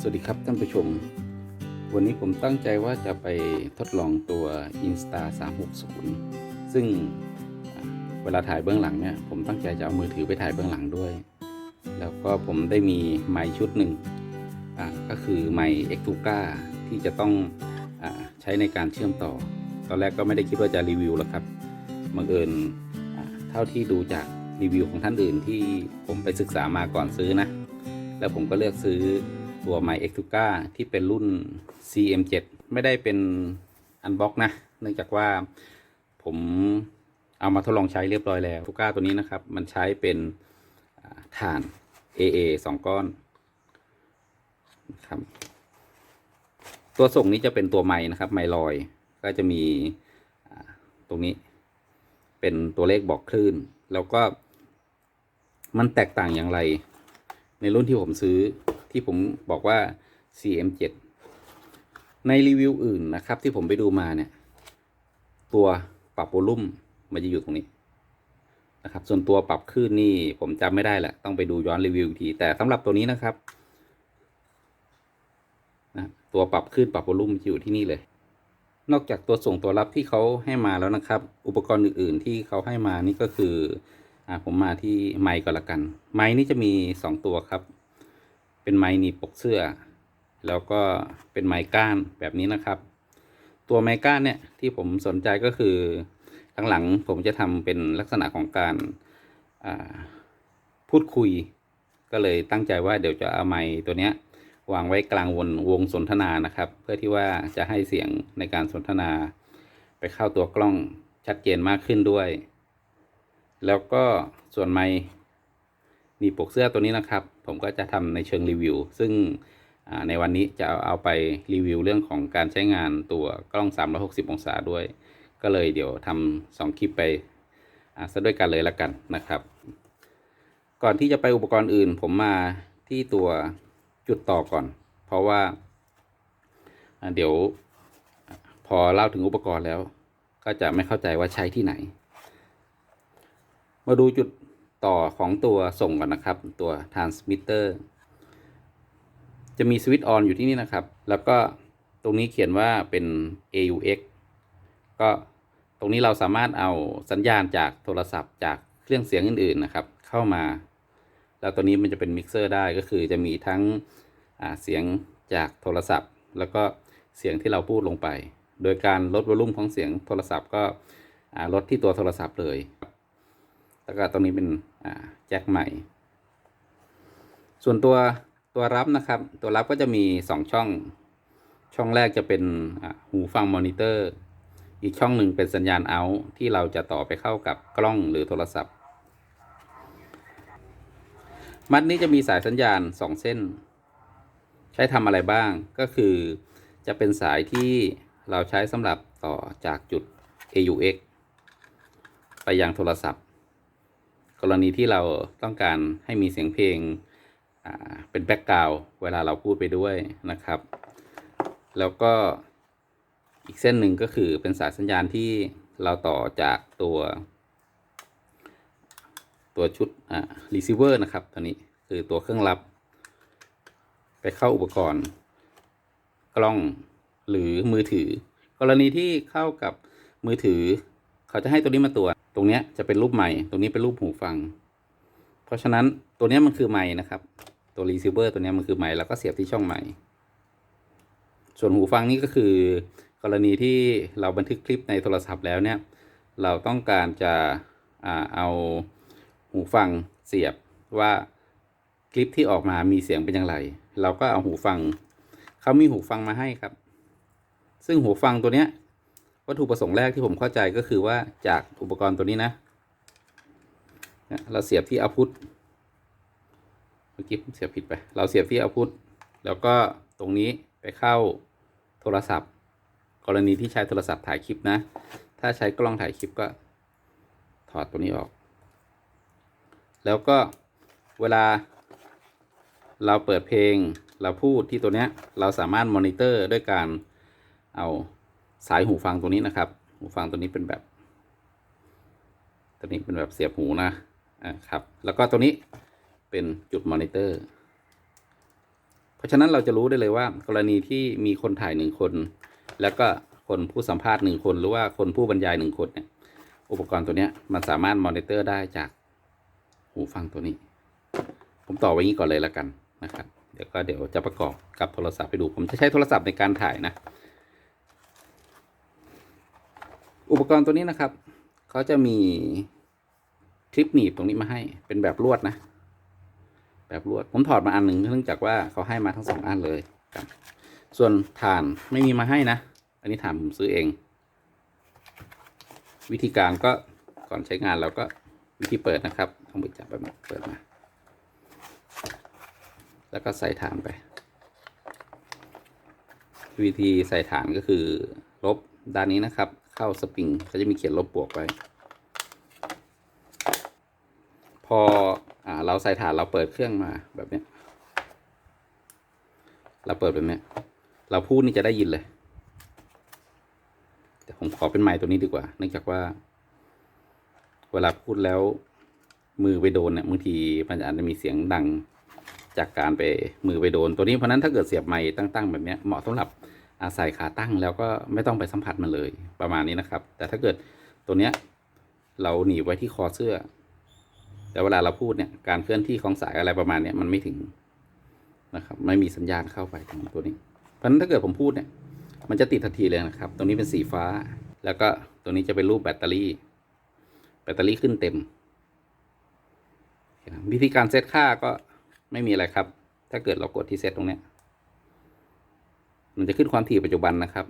สวัสดีครับท่านผู้ชม วันนี้ผมตั้งใจว่าจะไปทดลองตัว Insta 360 ซึ่งเวลาถ่ายเบื้องหลังเนี่ยผมตั้งใจจะเอามือถือไปถ่ายเบื้องหลังด้วย แล้วก็ผมได้มีไมค์ชุดหนึ่งก็คือไมค์ x 2 k a ที่จะต้องอใช้ในการเชื่อมต่อ ตอนแรกก็ไม่ได้คิดว่าจะรีวิวหรอกครับบังเอิญเท่าที่ดูจากรีวิวของท่านอื่นที่ผมไปศึกษามาก่อนซื้อนะ แล้วผมก็เลือกซื้อ ตัว My x 2 a ที่เป็นรุ่น CM7 ไม่ได้เป็นอันบ็อกนะ เนื่องจากว่าผมเอามาทดลองใช้เรียบร้อยแล้วทุก้าตัวนี้นะครับ มันใช้เป็นอ่าน AA 2ก้อนนะครับตัวส่งนี้จะเป็นตัวไม้นะครับไมลอย ก็จะมีตรงนี้ เป็นตัวเลขบอกคลื่น แล้วก็มันแตกต่างอย่างไร ในรุ่นที่ผมซื้อ ที่ผมบอกว่า CM7 ในรีวิวอื่นนะครับ ที่ผมไปดูมาเนี่ย ตัวปรับโวลุ่มมันจะอยู่ตรงนี้นะครับ ส่วนตัวปรับคลื่นนี่ผมจำไม่ได้แหละ ต้องไปดูย้อนรีวิวอีกที แต่สำหรับตัวนี้นะครับนะตัวปรับคลื่นปรับโวลุ่มอยู่ที่นี่เลย นอกจากตัวส่งตัวรับที่เขาให้มาแล้วนะครับ อุปกรณ์อื่น ๆ ที่เขาให้มานี่ก็คืออ่าผมมาที่ไม้ก็แล้วกัน ไม้นี่จะมี 2 ตัวครับ เป็นไม้หนีบปกเสื้อ แล้วก็เป็นไม้ก้านแบบนี้นะครับ ตัวไม้ก้านเนี่ยที่ผมสนใจก็คือหลังๆผมจะทำเป็นลักษณะของการาพูดคุย ก็เลยตั้งใจว่าเดี๋ยวจะเอาไม้ตัวเนี้ยวางไว้กลางวงวงสนทนานะครับ เพื่อที่ว่าจะให้เสียงในการสนทนาไปเข้าตัวกล้องชัดเจนมากขึ้นด้วย แล้วก็ส่วนไม้หนีบปกเสื้อตัวนี้นะครับ ผมก็จะทำในเชิงรีวิว ซึ่งในวันนี้จะเอาไปรีวิวเรื่องของการใช้งานตัวกล้อง 360 องศาด้วย ก็เลยเดี๋ยวทำสองคลิปไปซะด้วยกันเลยละกันนะครับ ก่อนที่จะไปอุปกรณ์อื่น ผมมาที่ตัวจุดต่อก่อน เพราะว่าเดี๋ยวพอเล่าถึงอุปกรณ์แล้ว ก็จะไม่เข้าใจว่าใช้ที่ไหน มาดูจุด ต่อของตัวส่งก่อนนะครับ ตัว transmitter จะมีสวิตช์ออนอยู่ที่นี่นะครับ แล้วก็ตรงนี้เขียนว่าเป็น AUX ก็ตรงนี้เราสามารถเอาสัญญาณจากโทรศัพท์จากเครื่องเสียงอื่นๆนะครับ เข้ามา แล้วตัวนี้มันจะเป็นมิกเซอร์ได้ก็คือจะมีทั้งเสียงจากโทรศัพท์ แล้วก็เสียงที่เราพูดลงไป โดยการลดวอลุ่มของเสียงโทรศัพท์ก็ลดที่ตัวโทรศัพท์เลย แล้วก็ตรงนี้เป็น แจ็คใหม่ ส่วนตัวตัวรับนะครับ ตัวรับก็จะมี 2 ช่อง ช่องแรกจะเป็นหูฟังมอนิเตอร์ อีกช่องหนึ่งเป็นสัญญาณเอาที่เราจะต่อไปเข้ากับกล้องหรือโทรศัพท์ มัดนี้จะมีสายสัญญาณ 2 เส้น ใช้ทำอะไรบ้างก็คือจะเป็นสายที่เราใช้สำหรับต่อจากจุด AUX ไปยังโทรศัพท์ กรณีที่เราต้องการให้มีเสียงเพลงเป็นแบ็กกราวเวลาเราพูดไปด้วยนะครับ แล้วก็อีกเส้นหนึ่งก็คือเป็นสายสัญญาณที่เราต่อจากตัว ตัวชุดอ่า receiver นะครับตัวนี้คือตัวเครื่องรับ ไปเข้าอุปกรณ์ กล้องหรือมือถือ กรณีที่เข้ากับมือถือ เขาจะให้ตัวนี้มาตัว ตรงนี้จะเป็นรูปใหม่ ตรงนี้เป็นรูปหูฟัง เพราะฉะนั้นตัวนี้มันคือไม้นะครับ ตัว receiver ตัวนี้มันคือไม้แล้วก็เสียบที่ช่องไม้ส่วนหูฟังนี่ก็คือ กรณีที่เราบันทึกคลิปในโทรศัพท์แล้วเนี่ย เราต้องการจะอเอาหูฟังเสียบว่าคลิปที่ออกมามีเสียงเป็นอย่างไร เราก็เอาหูฟัง เขามีหูฟังมาให้ครับ ซึ่งหูฟังตัวเนี้ย วัตถุประสงค์แรกที่ผมเข้าใจก็คือว่าจากอุปกรณ์ตัวนี้นะเราเสียบที่เอาพุทเมื่อกี้ผมเสียบผิดไป เราเสียบที่เอาพุทแล้วก็ตรงนี้ไปเข้าโทรศัพท์ กรณีที่ใช้โทรศัพท์ถ่ายคลิปนะ ถ้าใช้กล้องถ่ายคลิปก็ถอดตัวนี้ออก แล้วก็เวลาเราเปิดเพลงเราพูดที่ตัวเนี้ยเราสามารถมอนิเตอร์ด้วยการเอา สายหูฟังตัวนี้นะครับ หูฟังตัวนี้เป็นแบบ ตัวนี้เป็นแบบเสียบหูนะอ่าครับ แล้วก็ตัวนี้เป็นจุดมอนิเตอร์ เพราะฉะนั้นเราจะรู้ได้เลยว่า กรณีที่มีคนถ่ายหนึ่งคน แล้วก็คนผู้สัมภาษณ์หนึ่งคน หรือว่าคนผู้บรรยายหนึ่งคนเนี่ย อุปกรณ์ตัวเนี้ยมันสามารถมอนิเตอร์ได้จากหูฟังตัวนี้ ผมต่อไว้งี้ก่อนเลยแล้วกันนะครับ เดี๋ยวก็เดี๋ยวจะประกอบกับโทรศัพท์ไปดู ผมจะใช้โทรศัพท์ในการถ่ายนะ อุปกรณ์ตัวนี้นะครับ เขาจะมีคลิปหนีบตรงนี้มาให้ เป็นแบบลวดนะ แบบลวด ผมถอดมาอันหนึ่งเนื่องจากว่าเขาให้มาทั้งสองอันเลยครับ ส่วนฐานไม่มีมาให้นะ อันนี้ฐานผมซื้อเอง วิธีการก็ก่อนใช้งานเราก็วิธีเปิดนะครับต้องไปจับแบบนี้เปิดมา แล้วก็ใส่ฐานไป วิธีใส่ฐานก็คือลบด้านนี้นะครับ เข้าสปริงเขาจะมีเขียนลบบวกไว้ พออเราใส่ฐานเราเปิดเครื่องมาแบบนี้เราเปิดแบบนี้เราพูดนี่จะได้ยินเลย แต่ผมขอเป็นไมค์ตัวนี้ดีกว่า เนื่องจากว่า เวลาพูดแล้วมือไปโดนเนี่ยบางทีมันอาจจะมีเสียงดังจากการไปมือไปโดนตัวนี้เพราะนั้นถ้าเกิดเสียบไมค์ตั้งๆแบบนี้เหมาะสำหรับ อาศัยขาตั้งแล้วก็ไม่ต้องไปสัมผัสมันเลยประมาณนี้นะครับ แต่ถ้าเกิดตัวเนี้ยเราหนีไว้ที่คอเสื้อ แต่เวลาเราพูดเนี่ยการเคลื่อนที่ของสายอะไรประมาณเนี้ยมันไม่ถึงนะครับ ไม่มีสัญญาณเข้าไปถึงตัวนี้ เพราะฉะนั้นถ้าเกิดผมพูดเนี่ย มันจะติดทันทีเลยนะครับ ตรงนี้เป็นสีฟ้า แล้วก็ตัวนี้จะเป็นรูปแบตเตอรี่ แบตเตอรี่ขึ้นเต็ม วิธีการเซตค่าก็ไม่มีอะไรครับ ถ้าเกิดเรากดที่เซตตรงเนี้ย มันจะขึ้นความถี่ปัจจุบันนะครับ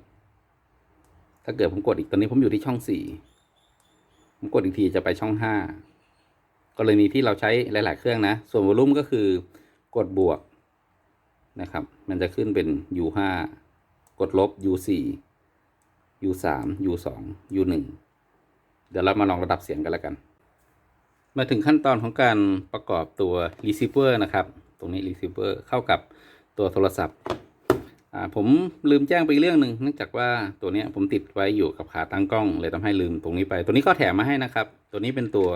ถ้าเกิดผมกดอีกตอนนี้ผมอยู่ที่ช่องสี่ผมกดอีกทีจะไปช่องห้ากรณีที่เราใช้หลาย ๆ เครื่องนะ ส่วนวอลลุ่มก็คือกดบวกนะครับ มันจะขึ้นเป็น U ห้ากดลบ U สี่ U สาม U สอง U หนึ่งเดี๋ยวเรามาลองระดับเสียงกันแล้วกัน มาถึงขั้นตอนของการประกอบตัว receiver นะครับ ตรงนี้ receiver เข้ากับตัวโทรศัพท์ ผมลืมแจ้งไปเรื่องหนึ่งเนื่องจากว่าตัวนี้ผมติดไว้อยู่กับขาตั้งกล้อง เลยทำให้ลืมตรงนี้ไป ตัวนี้เขาแถมมาให้นะครับ ตัวนี้เป็นตัว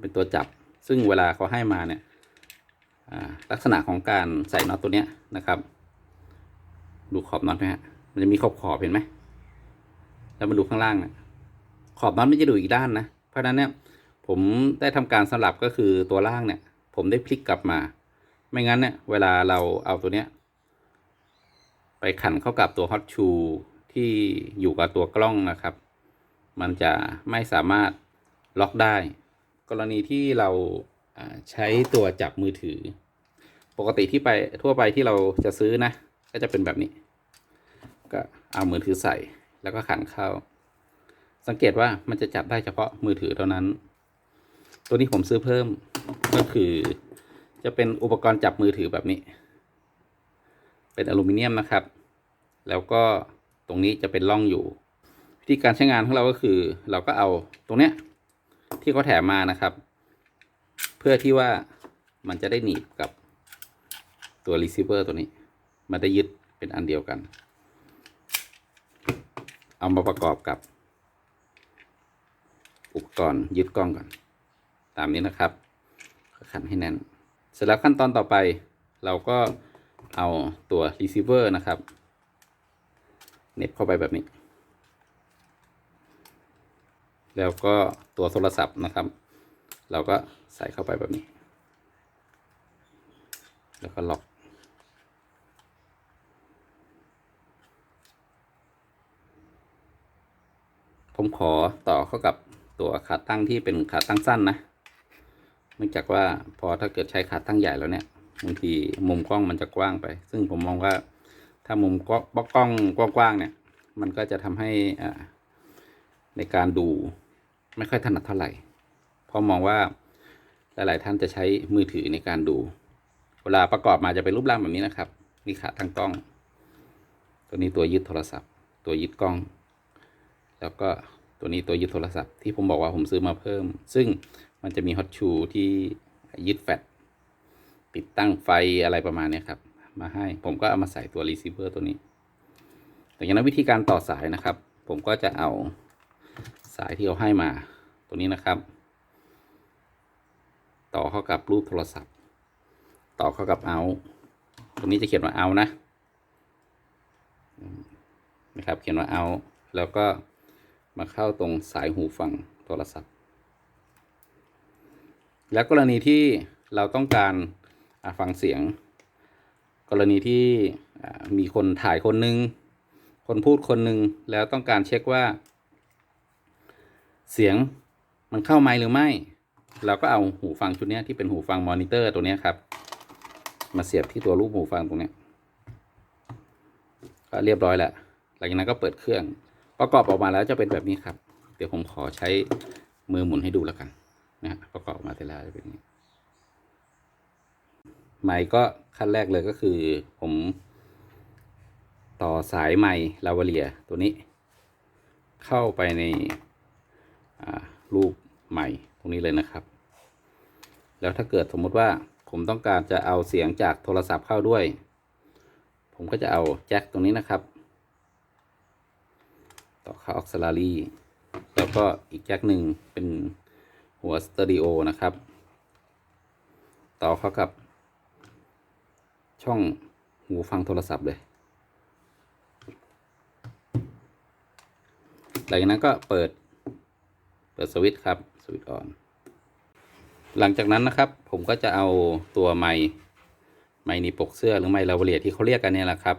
เป็นตัวจับ ซึ่งเวลาเขาให้มาเนี่ยลักษณะของการใส่น็อตตัวนี้นะครับ ดูขอบน็อตไหมฮะมันจะมีขอบขอบเห็นไหมแล้วมาดูข้างล่างเนี่ยขอบน็อตไม่จะดูอีกด้านนะเพราะฉะนั้นเนี่ยผมได้ทำการสลับก็คือตัวล่างเนี่ย ผมได้พลิกกลับมา ไม่งั้นเนี่ยเวลาเราเอาตัวเนี้ย ไปขันเข้ากับตัวฮอตชูที่อยู่กับตัวกล้องนะครับ มันจะไม่สามารถล็อกได้ กรณีที่เราใช้ตัวจับมือถือ ปกติที่ไปทั่วไปที่เราจะซื้อนะ ก็จะเป็นแบบนี้ ก็เอามือถือใส่แล้วก็ขันเข้า สังเกตว่ามันจะจับได้เฉพาะมือถือเท่านั้น ตัวนี้ผมซื้อเพิ่มก็คือจะเป็นอุปกรณ์จับมือถือแบบนี้ เป็นอลูมิเนียมนะครับ แล้วก็ตรงนี้จะเป็นร่องอยู่ วิธีการใช้งานของเราก็คือ เราก็เอาตรงเนี้ยที่เขาแถมมานะครับ เพื่อที่ว่ามันจะได้หนีบกับตัว receiver ตัวนี้ มันได้ยึดเป็นอันเดียวกัน เอามาประกอบกับ อุปกรณ์ยึดกล้องก่อน ตามนี้นะครับขันให้แน่น เสร็จแล้วขั้นตอนต่อไปเราก็ เอาตัว receiver นะครับเน็บเข้าไปแบบนี้ แล้วก็ตัวโทรศัพท์นะครับ เราก็ใส่เข้าไปแบบนี้ แล้วก็ล็อกผมขอต่อเข้ากับตัวขาตั้งที่เป็นขาตั้งสั้นนะ เนื่องจากว่าพอถ้าเกิดใช้ขาตั้งใหญ่แล้วเนี่ย บางทีมุมกล้องมันจะกว้างไป ซึ่งผมมองว่าถ้ามุมกล้องกล้องกว้างๆเนี่ย มันก็จะทำให้ในการดูไม่ค่อยถนัดเท่าไหร่เพราะมองว่าหลาย ๆ ท่านจะใช้มือถือในการดู เวลาประกอบมาจะเป็นรูปร่างแบบนี้นะครับนี่ขาตั้งกล้อง ตัวนี้ตัวยึดโทรศัพท์ ตัวยึดกล้อง แล้วก็ตัวนี้ตัวยึดโทรศัพท์ที่ผมบอกว่าผมซื้อมาเพิ่ม ซึ่งมันจะมีฮอตชูที่ยึดแฟลช ติดตั้งไฟอะไรประมาณนี้ครับ มาให้ผมก็เอามาใส่ตัว receiver ตัวนี้แต่อย่างนั้นวิธีการต่อสายนะครับ ผมก็จะเอาสายที่เขาให้มาตัวนี้นะครับ ต่อเข้ากับรูปโทรศัพท์ ต่อเข้ากับเอาตรงนี้จะเขียนว่าเอานะนะครับ เขียนว่าเอาแล้วก็มาเข้าตรงสายหูฟังโทรศัพท์ แล้วกรณีที่เราต้องการ ฟังเสียง กรณีที่มีคนถ่ายคนหนึ่งคนพูดคนหนึ่งแล้วต้องการเช็คว่า เสียงมันเข้าไมหรือไม่ เราก็เอาหูฟังชุดนี้ที่เป็นหูฟังมอนิเตอร์ตัวนี้ครับ มาเสียบที่ตัวรูปหูฟังตรงนี้ก็เรียบร้อยแล้วหลังจากนั้นก็เปิดเครื่อง ประกอบออกมาแล้วจะเป็นแบบนี้ครับ เดี๋ยวผมขอใช้มือหมุนให้ดูแล้วกันนะฮะประกอบมาเสร็จแล้วจะเป็นอย่างนี้ ไมค์ก็ขั้นแรกเลยก็คือ ผม ต่อสายไมค์ลาวเลียตัวนี้ เข้าไปในรูปใหม่ตรงนี้เลยนะครับ แล้วถ้าเกิดสมมติว่าผมต้องการจะเอาเสียงจากโทรศัพท์เข้าด้วย ผมก็จะเอาแจ็คตรงนี้นะครับ ต่อเข้าออกซลารีแล้วก็อีกแจ็คหนึ่งเป็นหัวสเตอริโอนะครับ ต่อเข้ากับ ช่องหูฟังโทรศัพท์เลย หลังจากนั้นก็เปิด เปิดสวิตช์ครับ สวิตช์ออน หลังจากนั้นนะครับ ผมก็จะเอาตัวไมค์ไมนีปกเสื้อหรือไมค์ลาวเลียที่เขาเรียกกันเนี่ยแหละครับ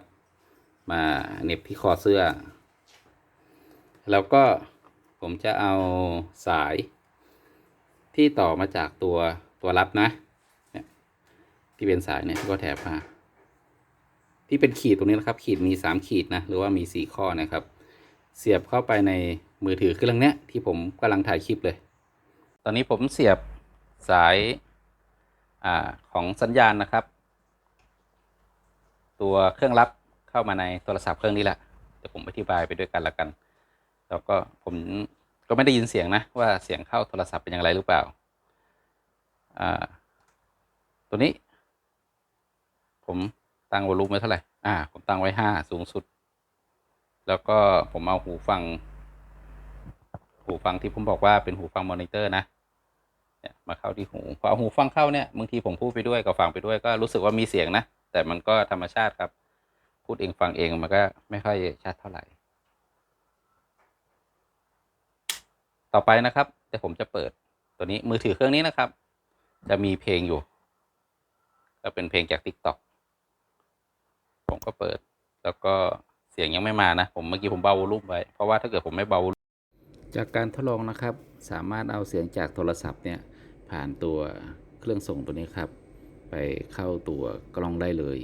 มาเน็บที่คอเสื้อ แล้วก็ผมจะเอาสายที่ต่อมาจากตัวตัวรับนะ เนี่ย ที่เป็นสายเนี่ยที่ก็แถบมา ที่เป็นขีดตรงนี้นะครับ ขีดมีสามขีดนะ หรือว่ามีสี่ข้อนะครับ เสียบเข้าไปในมือถือเครื่องเนี้ยที่ผมกำลังถ่ายคลิปเลย ตอนนี้ผมเสียบสายอาของสัญญาณนะครับ ตัวเครื่องรับเข้ามาในโทรศัพท์เครื่องนี้แหละเดี๋ยวผมอธิบายไปด้วยกันละกัน แล้วก็ผมก็ไม่ได้ยินเสียงนะว่าเสียงเข้าโทรศัพท์เป็นอย่างไรหรือเปล่าอ่าตัวนี้ ผม ตั้งวอลลุ่มไว้เท่าไหร่ อ่า ผมตั้งไว้ห้าสูงสุด แล้วก็ผมเอาหูฟัง หูฟังที่ผมบอกว่าเป็นหูฟังมอนิเตอร์นะเนี่ยมาเข้าที่หูพอเอาหูฟังเข้าเนี่ยบางทีผมพูดไปด้วยกับฟังไปด้วยก็รู้สึกว่ามีเสียงนะ แต่มันก็ธรรมชาติครับ พูดเองฟังเองมันก็ไม่ค่อยชัดเท่าไหร่ ต่อไปนะครับเดี๋ยวผมจะเปิดตัวนี้มือถือเครื่องนี้นะครับ จะมีเพลงอยู่ ก็เป็นเพลงจาก TikTok ผมก็เปิด แล้วก็เสียงยังไม่มานะ ผมเมื่อกี้ผมเบาวอลุ่มไว้ เพราะว่าถ้าเกิดผมไม่เบาจากการทดลองนะครับ สามารถเอาเสียงจากโทรศัพท์เนี่ยผ่านตัวเครื่องส่งตัวนี้ครับ ไปเข้าตัวกล้องได้เลย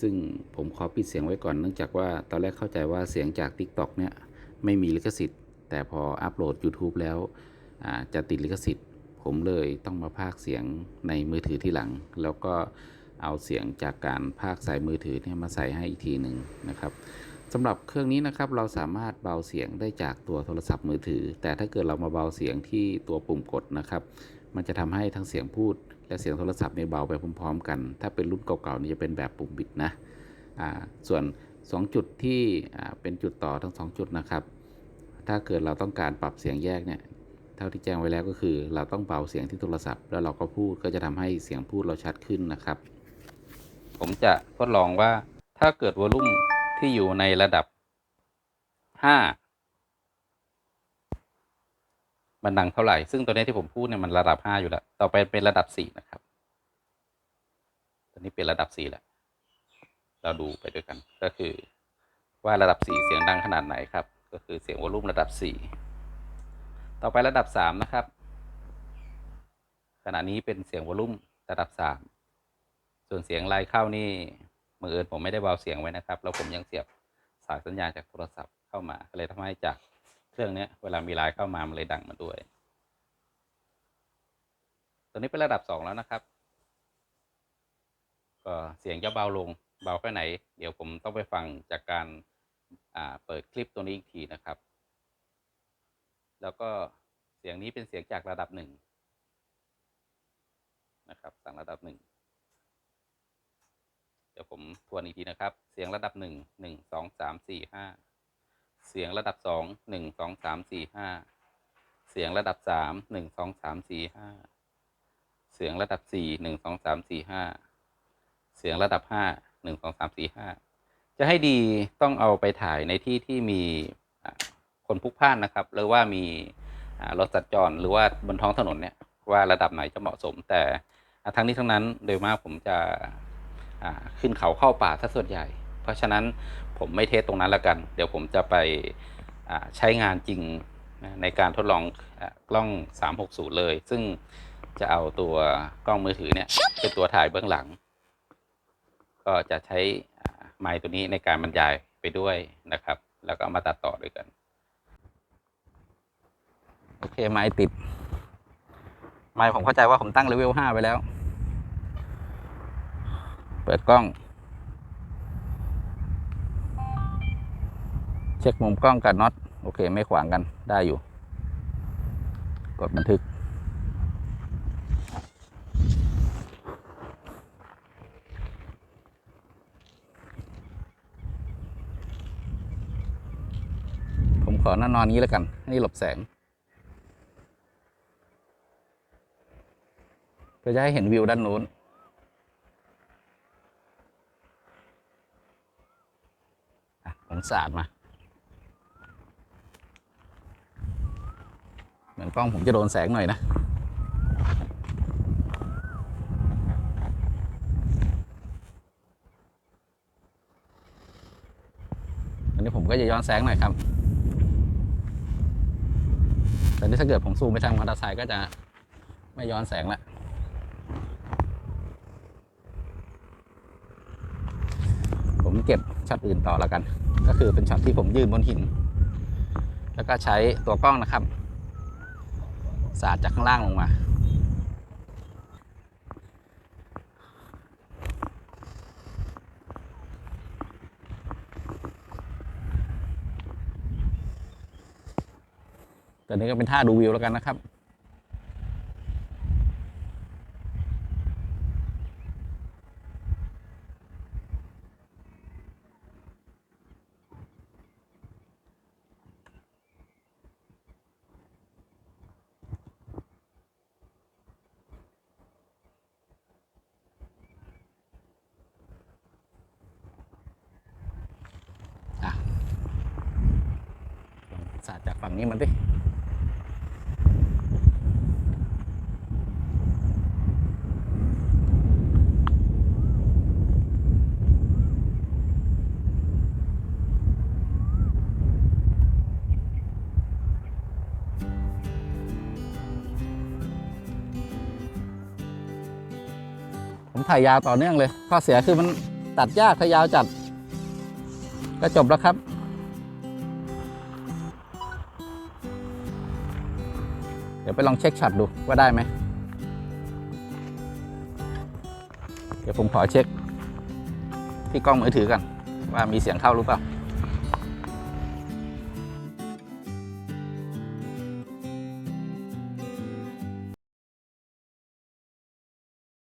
ซึ่งผมขอปิดเสียงไว้ก่อนเนื่องจากว่าตอนแรกเข้าใจว่าเสียงจาก TikTok เนี่ยไม่มีลิขสิทธิ์ แต่พออัปโหลด YouTube แล้วอ่าจะติดลิขสิทธิ์ ผมเลยต้องมาพากเสียงในมือถือที่หลัง แล้วก็ เอาเสียงจากการพากใส่มือถือเนี่ยมาใส่ให้อีกทีหนึ่งนะครับสำหรับเครื่องนี้นะครับเราสามารถเบาเสียงได้จากตัวโทรศัพท์มือถือ แต่ถ้าเกิดเรามาเบาเสียงที่ตัวปุ่มกดนะครับ มันจะทำให้ทั้งเสียงพูด และเสียงโทรศัพท์เนี่ยเบาไปพร้อมๆ กัน ถ้าเป็นรุ่นเก่าๆนี่จะเป็นแบบปุ่มบิดนะอ่าส่วน 2 จุดที่อ่าเป็นจุดต่อทั้ง 2 จุดนะครับ ถ้าเกิดเราต้องการปรับเสียงแยกเนี่ยเท่าที่แจ้งไว้แล้วก็คือ เราต้องเบาเสียงที่โทรศัพท์ แล้วเราก็พูดก็จะทำให้เสียงพูดเราชัดขึ้นนะครับ ผมจะทดลองว่าถ้าเกิดวอลลุ่มที่อยู่ในระดับ 5 มันดังเท่าไหร่ ซึ่งตัวนี้ที่ผมพูดเนี่ยมันระดับ 5 อยู่แล้ว ต่อไปเป็นระดับ 4 นะครับ ตัวนี้เป็นระดับ 4 แล้ว เราดูไปด้วยกัน ก็คือว่าระดับ 4 เสียงดังขนาดไหนครับ ก็คือเสียงวอลลุ่มระดับ 4 ต่อไประดับ 3 นะครับ ขณะนี้เป็นเสียงวอลลุ่มระดับ 3 ส่วนเสียงไลน์เข้านี่มือเอิญผมไม่ได้เบาเสียงไว้นะครับ แล้วผมยังเสียบสายสัญญาณจากโทรศัพท์เข้ามาก็เลยทำให้จากเครื่องเนี้ยเวลามีไลน์เข้ามามันเลยดังมาด้วย ตัวนี้เป็นระดับ 2 แล้วนะครับ ก็เสียงจะเบาลงเบาแค่ไหน เดี๋ยวผมต้องไปฟังจากการอ่าเปิดคลิปตัวนี้อีกทีนะครับ แล้วก็เสียงนี้เป็นเสียงจากระดับหนึ่งนะครับสั่งระดับหนึ่ง ดี๋ยวผมทวนอีกทีนะครับ เสียงระดับหนึ่งหนึ่งสองสามสี่ห้าเสียงระดับสองหนึ่งสองสามสี่ห้าเสียงระดับสามหนึ่งสองสามสี่ห้าเสียงระดับสี่หนึ่งสองสามสี่ห้าเสียงระดับห้าหนึ่งสองสามสี่ห้าจะให้ดีต้องเอาไปถ่ายในที่ที่มีคนพลุกพล่านนะครับ หรือว่ามีรถสัญจรหรือว่าบนท้องถนนเนี่ยว่าระดับไหนจะเหมาะสม แต่ทั้งนี้ทั้งนั้นโดยมากผมจะ ขึ้นเขาเข้าป่าซะส่วนใหญ่ เพราะฉะนั้นผมไม่เทสตรงนั้นละกัน เดี๋ยวผมจะไปใช้งานจริงในการทดลองกล้อง 360 เลย ซึ่งจะเอาตัวกล้องมือถือเนี่ยเป็นตัวถ่ายเบื้องหลัง ก็จะใช้ไมค์ตัวนี้ในการบรรยายไปด้วยนะครับ แล้วก็มาตัดต่อด้วยกัน โอเคไมค์ติด ไมค์ผมเข้าใจว่าผมตั้งเลเวล5ไปแล้ว เปิดกล้อง เช็คมุมกล้องกับน็อตโอเค ไม่ขวางกันได้อยู่ กดบันทึก ผมขอหน้านอนนี้แล้วกันให้หลบแสงเพื่อจะให้เห็นวิวด้านนู้น อะผมสาดมา เหมือนกล้องผมจะโดนแสงหน่อยนะ อันนี้ผมก็จะย้อนแสงหน่อยครับ แต่นี่ถ้าเกิดผมซูมไปทางมอเตอร์ไซค์ก็จะไม่ย้อนแสงละผมเก็บช็อตอื่นต่อแล้วกัน ก็คือเป็นช็อตที่ผมยืนบนหิน แล้วก็ใช้ตัวกล้องนะครับ สาดจากข้างล่างลงมาแต่นี้ก็เป็นท่าดูวิวแล้วกันนะครับ จากฝั่งนี้มันดิผมถ่ายยาวต่อเนื่องเลย ข้อเสียคือมันตัดยากถ้ายาวจัด ก็จบแล้วครับ ไปลองเช็คช็อตดูว่าได้ไหม เดี๋ยวผมขอเช็คที่กล้องมือถือกันว่ามีเสียงเข้าหรือเปล่า